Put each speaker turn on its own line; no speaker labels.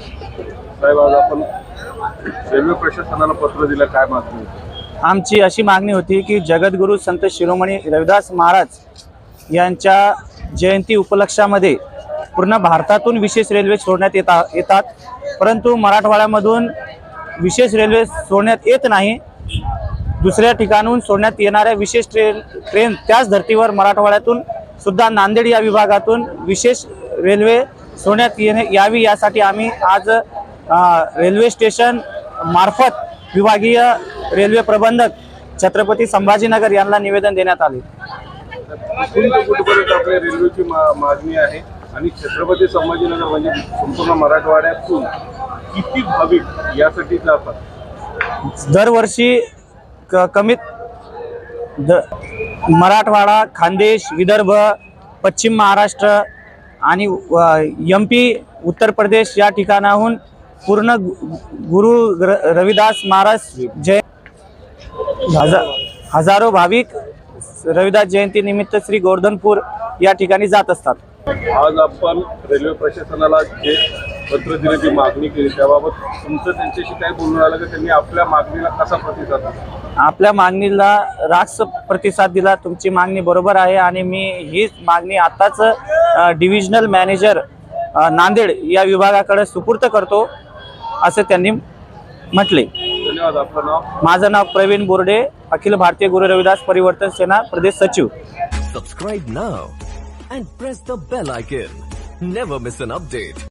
साहेब आज आपण रेल्वे प्रशासनाला पत्र दिलं काय मागणी
आमची अशी मागणी होती की जगद्गुरू संत शिरोमणी रविदास महाराज यांच्या जयंती उपलक्षामध्ये पूर्ण भारतातून विशेष रेल्वे सोडण्यात येता येतात. परंतु मराठवाड्यामधून विशेष रेल्वे सोडण्यात येत नाही. दुसऱ्या ठिकाणून सोडण्यात येणाऱ्या विशेष ट्रेन ट्रेन त्याच धर्तीवर मराठवाड्यातून सुद्धा नांदेड या विभागातून विशेष रेल्वे सोडण्यात येणे यावी यासाठी आम्ही आज रेल्वे स्टेशन मार्फत विभागीय रेल्वे प्रबंधक छत्रपती संभाजीनगर यांना निवेदन देण्यात आले.
कुठपर्यंत आपल्या रेल्वेची मागणी आहे आणि छत्रपती संभाजीनगर म्हणजे संपूर्ण मराठवाड्यातून किती भाविक यासाठी जातात?
दरवर्षी क कमीत द मराठवाडा खानदेश विदर्भ पश्चिम महाराष्ट्र आणि एम पी उत्तर प्रदेश या ठिकाणाहून पूर्ण गुरु र- रविदास महाराज जय हजार हजारो भाविक रविदास जयंती निमित्त श्री गोवर्धनपूर या ठिकाणी जात असतात.
आज आपण रेल्वे प्रशासनाला जे पत्र दिल्याची मागणी केली त्याबाबत तुमचं त्यांच्याशी काय बोलणं आलं की त्यांनी आपल्या मागणीला कसा प्रतिसाद दिला?
आपल्या मागणीला राक्ष प्रतिसाद दिला तुमची मागणी बरोबर आहे आणि मी ही मागणी आताच अ, डिव्हिजनल मॅनेजर अ, नांदेड या विभागाकडे सुपूर्त करतो असे त्यांनी म्हटले
धन्यवाद आपलं नाव
माझं नाव प्रवीण बोर्डे अखिल भारतीय गुरु रविदास परिवर्तन सेना प्रदेश सचिव
Subscribe now and press the bell icon. Never miss an update.